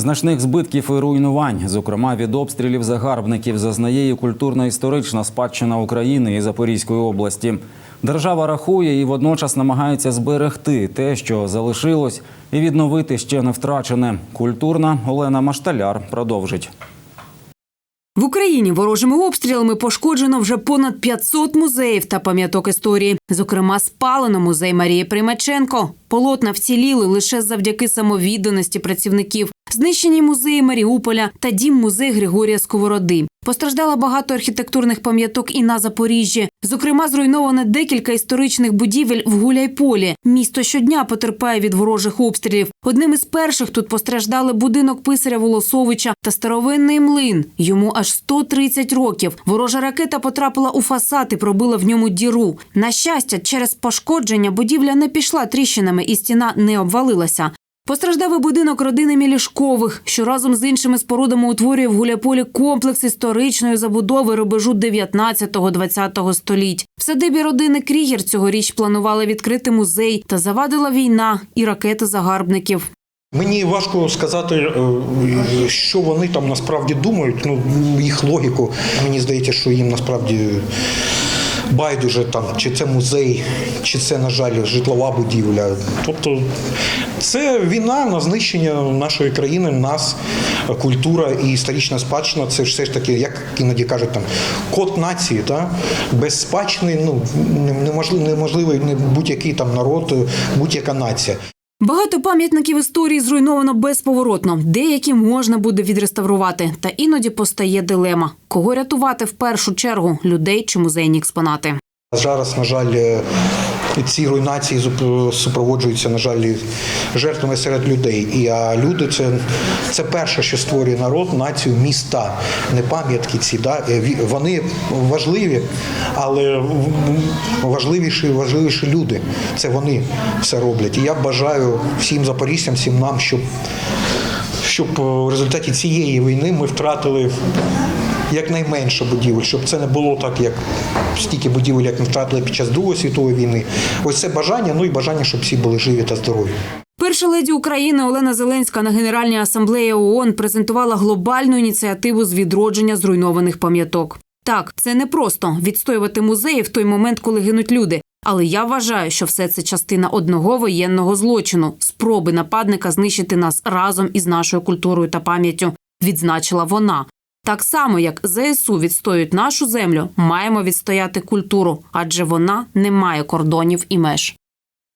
Значних збитків і руйнувань, зокрема від обстрілів загарбників, зазнає і культурно-історична спадщина України і Запорізької області. Держава рахує і водночас намагається зберегти те, що залишилось, і відновити ще не втрачене. Культурна Олена Машталяр продовжить. В Україні ворожими обстрілами пошкоджено вже понад 500 музеїв та пам'яток історії. Зокрема, спалено музей Марії Примаченко. Полотна вціліли лише завдяки самовідданості працівників. Знищені музеї Маріуполя та дім-музей Григорія Сковороди. Постраждало багато архітектурних пам'яток і на Запоріжжі. Зокрема, зруйновано декілька історичних будівель в Гуляйполі. Місто щодня потерпає від ворожих обстрілів. Одним із перших тут постраждали будинок писаря Волосовича та старовинний млин. Йому аж 130 років. Ворожа ракета потрапила у фасад і пробила в ньому діру. На щастя, через пошкодження будівля не пішла тріщинами і стіна не обвалилася. Постраждав і будинок родини Мілішкових, що разом з іншими спорудами утворює в Гуляйполі комплекс історичної забудови рубежу 19-20 століть. В садибі родини Крігер цьогоріч планували відкрити музей, та завадила війна і ракети загарбників. Мені важко сказати, е, що вони там насправді думають. Ну, їх логіку. Мені здається, що їм насправді байдуже там, чи це музей, чи це, на жаль, житлова будівля. Тобто це війна на знищення нашої країни, нас, культура і історична спадщина. Це все ж таки, як іноді кажуть, там код нації, та? без спадщини ну, неможливий, неможливий не будь-який там народ, будь-яка нація. Багато пам'ятників історії зруйновано безповоротно. Деякі можна буде відреставрувати. Та іноді постає дилема: кого рятувати в першу чергу людей чи музейні експонати. Зараз, на жаль, е, ці руйнації супроводжуються, на жаль, жертвами серед людей. І а люди це, це перше, що створює народ, націю, міста, не пам'ятки ці. Да? Е, Вони важливі, але важливіші, важливіші люди. Це вони все роблять. І я бажаю всім запоріжцям, всім нам, щоб, щоб е, в результаті цієї війни ми втратили якнайменше будівель, щоб це не було так, як стільки будівель, як ми втратили під час Другої світової війни. Ось це бажання, ну і бажання, щоб всі були живі та здорові. Перша леді України Олена Зеленська на Генеральній асамблеї ООН презентувала глобальну ініціативу з відродження зруйнованих пам'яток. Так, це не просто відстоювати музеї в той момент, коли гинуть люди. Але я вважаю, що все це частина одного воєнного злочину спроби нападника знищити нас разом із нашою культурою та пам'яттю. Відзначила вона. Так само, як ЗСУ відстоюють нашу землю, маємо відстояти культуру, адже вона не має кордонів і меж.